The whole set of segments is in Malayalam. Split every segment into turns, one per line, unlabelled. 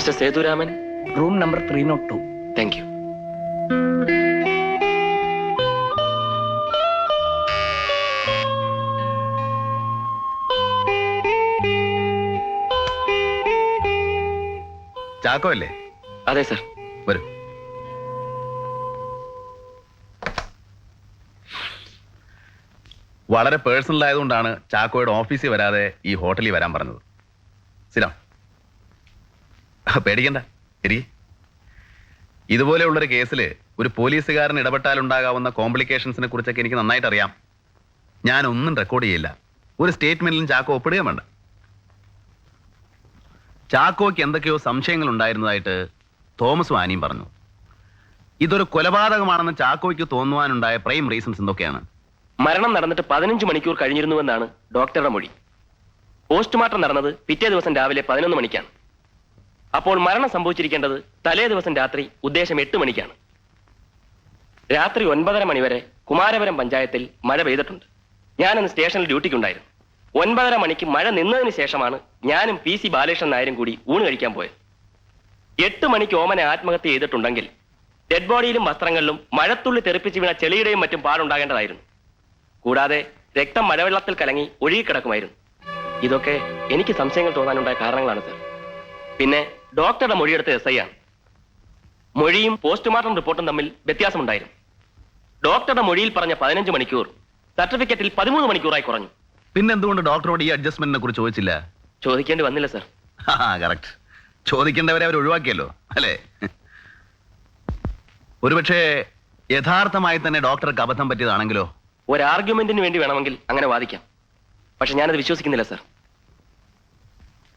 Mister Sethuraman?
Room number three not two.
Thank you
Chacko അല്ലേ
അതെ സർ.
വരൂ. വളരെ പേഴ്സണൽ ആയതുകൊണ്ടാണ് ചാക്കോയുടെ ഓഫീസിൽ വരാതെ ഈ ഹോട്ടലിൽ വരാൻ പറഞ്ഞത്. സ്ഥിരം പേടിക്കണ്ട. ശരി. ഇതുപോലെയുള്ളൊരു കേസിൽ ഒരു പോലീസുകാരൻ ഇടപെട്ടാലുണ്ടാകാവുന്ന കോംപ്ലിക്കേഷൻസിനെ കുറിച്ചൊക്കെ എനിക്ക് നന്നായിട്ട് അറിയാം ഞാൻ ഒന്നും റെക്കോർഡ് ചെയ്യില്ല. ഒരു സ്റ്റേറ്റ്മെന്റിലും ചാക്കോ ഒപ്പിടുകയും വേണ്ട. ചാക്കോയ്ക്ക് എന്തൊക്കെയോ സംശയങ്ങൾ ഉണ്ടായിരുന്നതായിട്ട് തോമസ് വാനിയും പറഞ്ഞു. ഇതൊരു കൊലപാതകമാണെന്ന് ചാക്കോയ്ക്ക് തോന്നുവാനുണ്ടായ പ്രൈം റീസൺസ് എന്തൊക്കെയാണ്?
മരണം നടന്നിട്ട് പതിനഞ്ച് മണിക്കൂർ കഴിഞ്ഞിരുന്നുവെന്നാണ് ഡോക്ടറുടെ മൊഴി. പോസ്റ്റ്മോർട്ടം നടന്നത് പിറ്റേ ദിവസം രാവിലെ പതിനൊന്ന് മണിക്കാണ്. അപ്പോൾ മരണം സംഭവിച്ചിരിക്കേണ്ടത് തലേ ദിവസം രാത്രി ഉദ്ദേശം എട്ട് മണിക്കാണ്. രാത്രി ഒൻപതര മണിവരെ കുമാരപുരം പഞ്ചായത്തിൽ മഴ പെയ്തിട്ടുണ്ട്. ഞാനിന്ന് സ്റ്റേഷനിൽ ഡ്യൂട്ടിക്കുണ്ടായിരുന്നു. ഒൻപതര മണിക്ക് മഴ നിന്നതിന് ശേഷമാണ് ഞാനും പി സി ബാലകൃഷ്ണൻ നായരും കൂടി ഊണ് കഴിക്കാൻ പോയത്. എട്ട് മണിക്ക് ഓമനെ ആത്മഹത്യ ചെയ്തിട്ടുണ്ടെങ്കിൽ ഡെഡ് ബോഡിയിലും വസ്ത്രങ്ങളിലും മഴത്തുള്ളി തെറിപ്പിച്ച് വീണ ചെളിയുടെയും മറ്റും പാടുണ്ടാകേണ്ടതായിരുന്നു. കൂടാതെ രക്തം മഴവെള്ളത്തിൽ കലങ്ങി ഒഴുകിക്കിടക്കുമായിരുന്നു. ഇതൊക്കെ എനിക്ക് സംശയങ്ങൾ തോന്നാനുണ്ടായ കാരണങ്ങളാണ് സർ. പിന്നെ ഡോക്ടറുടെ മൊഴിയെടുത്ത എസ് ഐ ആണ്. മൊഴിയും പോസ്റ്റ്മോർട്ടം റിപ്പോർട്ടും തമ്മിൽ വ്യത്യാസമുണ്ടായിരുന്നു. ഡോക്ടറുടെ മൊഴിയിൽ പറഞ്ഞ പതിനഞ്ച് മണിക്കൂർ സർട്ടിഫിക്കറ്റിൽ പതിമൂന്ന് മണിക്കൂറായി കുറഞ്ഞു.
പിന്നെ എന്തുകൊണ്ട് ഡോക്ടറോട് ഈ അഡ്ജസ്റ്റ്മെന്റിനെ കുറിച്ച് ചോദിച്ചില്ല?
ചോദിക്കേണ്ടി വന്നില്ല സർ
കറക്റ്റ് ചോദിക്കേണ്ടവരെ അവർ ഒഴിവാക്കിയല്ലോ അല്ലേ? ഒരുപക്ഷെ യഥാർത്ഥമായി തന്നെ ഡോക്ടർക്ക് അബദ്ധം പറ്റിയതാണെങ്കിലോ?
ഒരു ആർഗ്യുമെന്റിന് വേണ്ടി വേണമെങ്കിൽ അങ്ങനെ വാദിക്കാം. പക്ഷെ ഞാനത് വിശ്വസിക്കുന്നില്ല സർ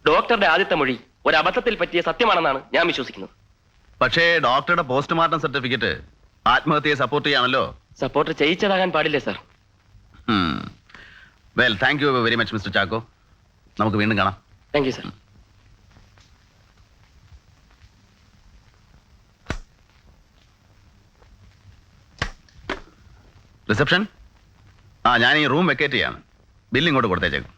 ഡോക്ടറുടെ ആദ്യത്തെ മൊഴി ഒരു അബദ്ധത്തിൽ പറ്റിയ സത്യമാണെന്നാണ് ഞാൻ വിശ്വസിക്കുന്നത്.
പക്ഷേ ഡോക്ടറുടെ പോസ്റ്റ്മോർട്ടം സർട്ടിഫിക്കറ്റ് ആത്മഹത്യയെ സപ്പോർട്ട് ചെയ്യാണല്ലോ
സപ്പോർട്ട് ചെയ്യിച്ചതാകാൻ പാടില്ല sir?
Well thank you very much mister Chacko. നമുക്ക് വീണ്ടും കാണാം.
താങ്ക് യു സർ
റിസപ്ഷൻ ആ ഞാൻ ഈ റൂം വെക്കേറ്റ് ചെയ്യാണ്. ബില്ലിങ്ങോട്ട് കൊടുത്തേച്ചേക്കും.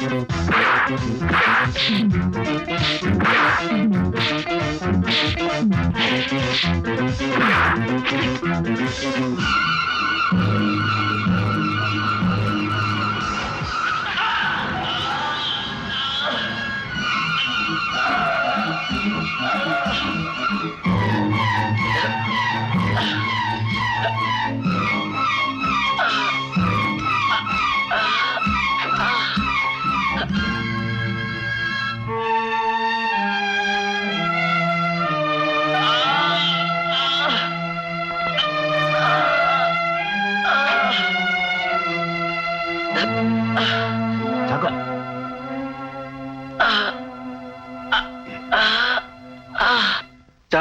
Thank you.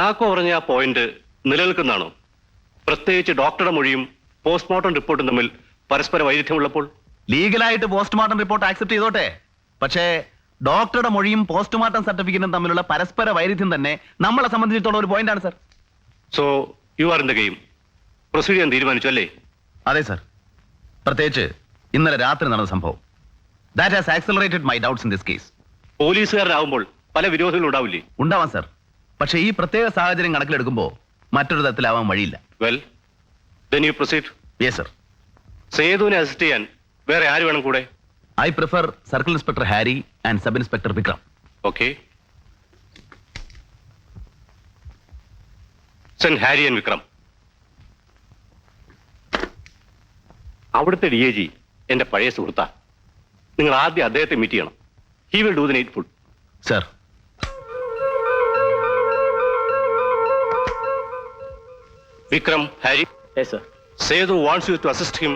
ചാക്കോ പറഞ്ഞ ആ പോയിന്റ് നിലനിൽക്കുന്നതാണോ? പ്രത്യേകിച്ച് ഡോക്ടറുടെ മൊഴിയും പോസ്റ്റ്മോർട്ടം റിപ്പോർട്ടും തമ്മിൽ പരസ്പര വൈരുദ്ധ്യമുള്ളപ്പോൾ?
ലീഗലായിട്ട് പോസ്റ്റ്മോർട്ടം റിപ്പോർട്ട് ആക്സെപ്റ്റ് ചെയ്തോട്ടെ. പക്ഷേ ഡോക്ടറുടെ മൊഴിയും പോസ്റ്റ്മോർട്ടം സർട്ടിഫിക്കറ്റും തമ്മിലുള്ള പരസ്പര വൈരുദ്ധ്യം തന്നെ നമ്മളെ സംബന്ധിച്ചിടത്തോളം ഒരു പോയിന്റാണ് sir
so you are in the game proceed ചെയ്യാൻ തീരുമാനിച്ചു അല്ലേ?
അതെ സർ പ്രത്യേകിച്ച് ഇന്നലെ രാത്രി നടന്ന സംഭവം. That has accelerated my doubts in this case
പോലീസുകാരനാവുമ്പോൾ പല വിരോധങ്ങളും ഉണ്ടാവില്ലേ?
ഉണ്ടാവാം സർ പക്ഷേ ഈ പ്രത്യേക സാഹചര്യം കണക്കിലെടുക്കുമ്പോൾ മറ്റൊരു തരത്തിലാവാൻ വഴിയില്ല.
Well then you proceed
yes sir
സേതുവിനെ assist ചെയ്യാൻ വേറെ ആര് വേണം കൂടെ?
I prefer circle inspector Harry and sub inspector Vikram
okay then Harry and Vikram അവിടുത്തെ ഡി എ ജി എന്റെ പഴയ സുഹൃത്താ. നിങ്ങൾ ആദ്യം അദ്ദേഹത്തെ മീറ്റ് ചെയ്യണം. He will do the night food
sir
Vikram Harry.
Yes sir
Sethu wants you to assist him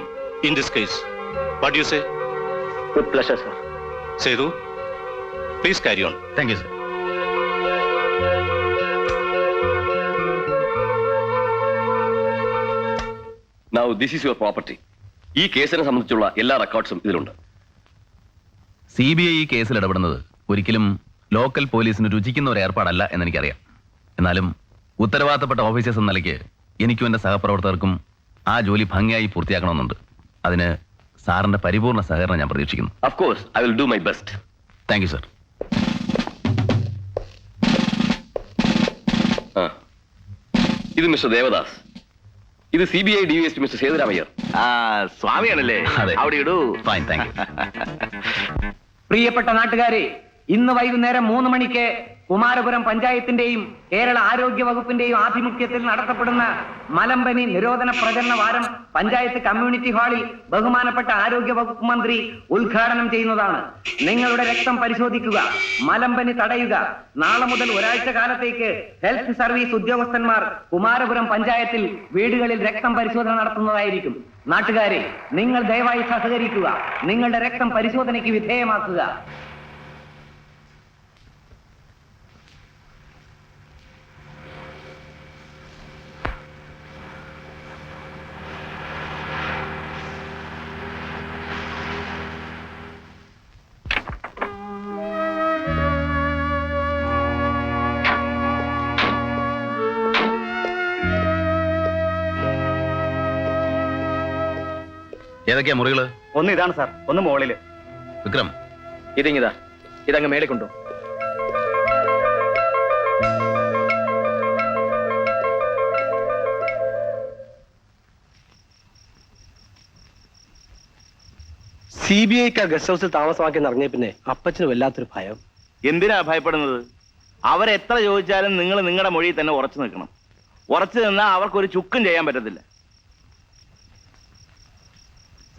in this case what you say
with pleasure sir
Sethu please carry on
thank you sir
now this is your property ഈ കേസിനെ സംബന്ധിച്ചുള്ള എല്ലാ റെക്കോർഡ്സും ഇതിലുണ്ട്.
സി ബി ഐ ഈ കേസിൽ ഇടപെടുന്നത് ഒരിക്കലും ലോക്കൽ പോലീസിന് രുചിക്കുന്ന ഒരു ഏർപ്പാടല്ല എന്നെനിക്കറിയാം. എന്നാലും ഉത്തരവാദിത്തപ്പെട്ട ഓഫീസേഴ്സ് എന്ന നിലയ്ക്ക് എനിക്കും എന്റെ സഹപ്രവർത്തകർക്കും ആ ജോലി ഭംഗിയായി പൂർത്തിയാക്കണമെന്നുണ്ട്. അതിന് സാറിന്റെ പരിപൂർണ സഹകരണം ഞാൻ പ്രതീക്ഷിക്കുന്നു.
Of course I will do my best
thank you sir
ഇത് മിസ്റ്റർ ദേവദാസ്. ഇത് C B I D S mister Sethuramaiyer.
സ്വാമിയാണല്ലേ? അവിടെ ഇടൂ.
ഫൈൻ താങ്ക് യു
പ്രിയപ്പെട്ട നാട്ടുകാരെ ഇന്ന് വൈകുന്നേരം മൂന്ന് മണിക്ക് കുമാരപുരം പഞ്ചായത്തിന്റെയും കേരള ആരോഗ്യ വകുപ്പിന്റെയും ആഭിമുഖ്യത്തിൽ നടത്തപ്പെടുന്ന മലമ്പനി നിരോധന പ്രചരണ വാരം പഞ്ചായത്ത് കമ്മ്യൂണിറ്റി ഹാളിൽ ബഹുമാനപ്പെട്ട ആരോഗ്യ വകുപ്പ് മന്ത്രി ഉദ്ഘാടനം ചെയ്യുന്നതാണ്. നിങ്ങളുടെ രക്തം പരിശോധിക്കുക മലമ്പനി തടയുക. നാളെ മുതൽ ഒരാഴ്ച കാലത്തേക്ക് ഹെൽത്ത് സർവീസ് ഉദ്യോഗസ്ഥന്മാർ കുമാരപുരം പഞ്ചായത്തിൽ വീടുകളിൽ രക്തം പരിശോധന നടത്തുന്നതായിരിക്കും. നാട്ടുകാരെ നിങ്ങൾ ദയവായി സഹകരിക്കുക. നിങ്ങളുടെ രക്തം പരിശോധനയ്ക്ക് വിധേയമാക്കുക.
ഏതൊക്കെയാ മുറികൾ?
ഒന്ന് ഇതാണ് സാർ ഒന്ന് മുകളിൽ
വിക്രം.
ഇതിങ്ങിതാ ഇതങ്ങ് മേളിക്കൊണ്ടു
സി ബി ഐക്കാർ ഗസ്റ്റ് ഹൗസിൽ താമസമാക്കി ഇറങ്ങിയ പിന്നെ അപ്പച്ചന് വല്ലാത്തൊരു ഭയം.
എന്തിനാ ഭയപ്പെടുന്നത്? അവരെത്ര ചോദിച്ചാലും നിങ്ങൾ നിങ്ങളുടെ മൊഴിയിൽ തന്നെ ഉറച്ചു നിൽക്കണം. ഉറച്ചു നിന്നാൽ അവർക്കൊരു ചുക്കും ചെയ്യാൻ പറ്റത്തില്ല.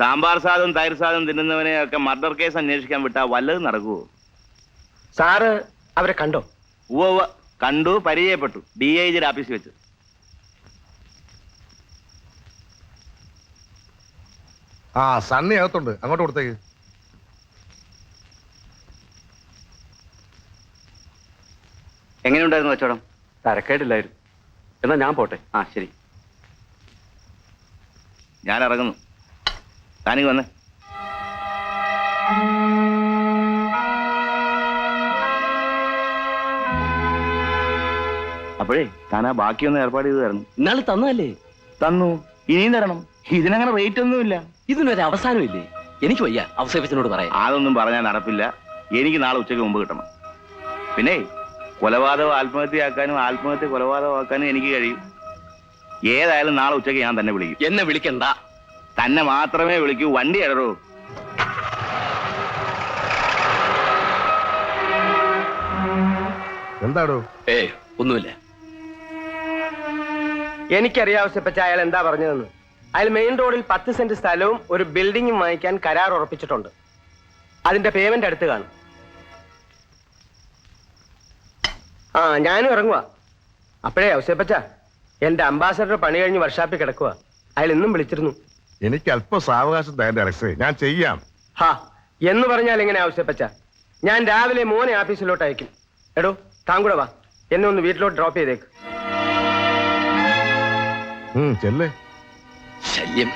സാമ്പാർ സാധനം തൈര് സാധനം തിന്നുന്നവനെയൊക്കെ മർഡർ കേസ് അന്വേഷിക്കാൻ വിട്ടാ വല്ലതും നടക്കുവോ?
സാറ് അവരെ കണ്ടോ?
ഉവ്വ ഉവ്വ. കണ്ടു പരിചയപ്പെട്ടു. ഡി ഐ ജിയുടെ ഓഫീസിൽ വെച്ച്.
ആ സണ്ണി അകത്തുണ്ട്. അങ്ങോട്ട് കൊടുത്തേക്ക്.
എങ്ങനെയുണ്ടായിരുന്നു കച്ചവടം?
തരക്കേടില്ലായിരുന്നു. എന്നാ ഞാൻ പോട്ടെ.
ആ ശരി. ഞാൻ ഇറങ്ങുന്നു. താനിങ് വന്ന്. അപ്പോഴേ താൻ ആ ബാക്കിയൊന്ന് ഏർപ്പാട് ചെയ്ത് തരണം
ഇന്നാൾ തന്നതല്ലേ?
തന്നു. ഇനിയും തരണം. ഇതിനങ്ങനെ റേറ്റ് ഒന്നുമില്ല.
ഇതിനൊരു അവസാനമില്ലേ? എനിക്ക് വയ്യ. അവസരപ്പിച്ചനോട് പറയാം
അതൊന്നും പറഞ്ഞാൽ നടപ്പില്ല. എനിക്ക് നാളെ ഉച്ചയ്ക്ക് മുമ്പ് കിട്ടണം. പിന്നെ കൊലപാതകം ആത്മഹത്യയാക്കാനും ആത്മഹത്യ കൊലപാതകമാക്കാനും എനിക്ക് കഴിയും. ഏതായാലും നാളെ ഉച്ചയ്ക്ക് ഞാൻ തന്നെ വിളിക്കും.
എന്നെ വിളിക്കണ്ട.
തന്നെ മാത്രമേ വിളിക്കൂ. വണ്ടി ഇടറൂ
എന്താടോ?
ഏ ഒന്നുമില്ല. എനിക്കറിയാവശ്യപ്പെട്ട അയാൾ എന്താ പറഞ്ഞതെന്ന്. അയാൾ മെയിൻ റോഡിൽ പത്ത് സെന്റ് സ്ഥലവും ഒരു ബിൽഡിംഗും വാങ്ങിക്കാൻ കരാർ ഉറപ്പിച്ചിട്ടുണ്ട്. അതിന്റെ പേയ്മെന്റ് അടുത്ത് കാണും. ആ ഞാനും ഇറങ്ങുക അപ്പോഴേ ഔസേപ്പച്ച എന്റെ അംബാസഡർ പണി കഴിഞ്ഞ് വർഷാപ്പിൽ കിടക്കുക അയാൾ ഇന്നും വിളിച്ചിരുന്നു.
എനിക്ക് അല്പം സാവകാശം തരേണ്ട അലക്സേ. ഞാൻ ചെയ്യാം.
ഹാ എന്ന് പറഞ്ഞാൽ എങ്ങനെ ആവശ്യപ്പച്ച? ഞാൻ രാവിലെ മോനെ ഓഫീസിലോട്ട് അയക്കും. എടോ താൻ കൂടെ വാ. എന്നെ ഒന്ന് വീട്ടിലോട്ട് ഡ്രോപ്പ് ചെയ്തേക്ക്.
ഉം, ചെല്ലേ.
ശല്യം.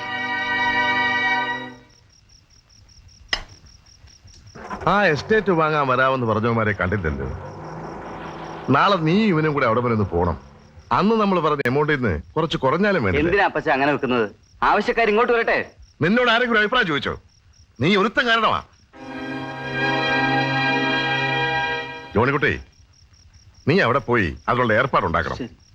ആ എസ്റ്റേറ്റ് വാങ്ങാൻ വരാമെന്ന് പറഞ്ഞവന്മാരെ കണ്ടില്ലല്ലോ. നാളെ നീ ഇവനും കൂടെ അവിടെ വരെ ഒന്ന് പോണം. അന്ന് നമ്മൾ പറഞ്ഞ എമൗണ്ടിൽ നിന്ന് കുറച്ച് കുറഞ്ഞാലും വേണ്ടി
എന്തിനാ അപ്പച്ച അങ്ങനെ വെക്കുന്നത്? ആവശ്യക്കാർ ഇങ്ങോട്ട് വരട്ടെ.
നിന്നോട് ആരെങ്കിലും അഭിപ്രായം ചോദിച്ചോ? നീ ഒരുത്തം കാരണമാ. ജോണിക്കുട്ടി നീ അവിടെ പോയി അതിനുള്ള ഏർപ്പാടുണ്ടാക്കണം.